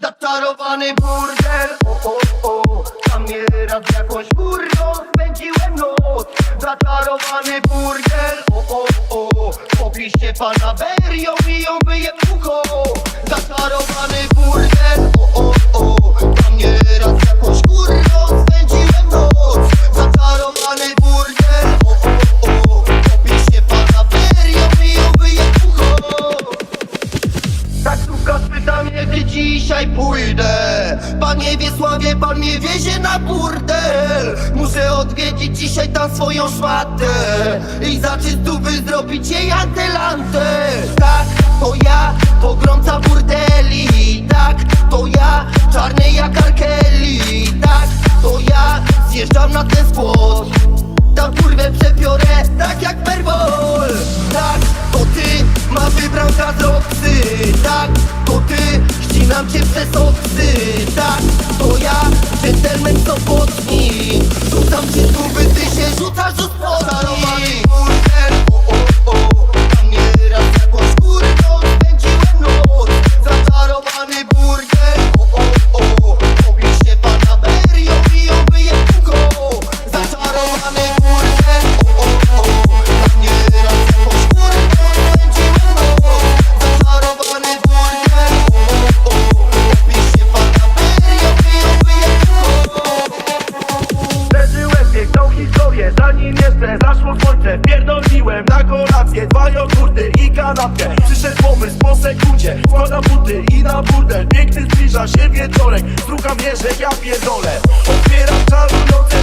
Zaczarowany burdel, o o o. Tam nieraz jakąś kurwą spędziłem noc. Zaczarowany burdel, o o o. Popiszcie fanaberią i dzisiaj pójdę. Panie Wiesławie, pan mnie wiezie na burdel Muszę odwiedzić dzisiaj tam swoją szmatę I za czystówy zrobić jej antelantę Tak, to ja, pogromca burdeli Tak, to ja, czarny jak Arkeli Tak, to ja, zjeżdżam na ten spot przez oksy Tak, to ja, dżentelmen sobotni Rzucam ci dwa jogurty i kanapkę. Przyszedł pomysł po sekundzie, składam buty i na burdel Piękny zbliża się wieczorek, druga mnie, że ja pierdolę. Otwieram czarujące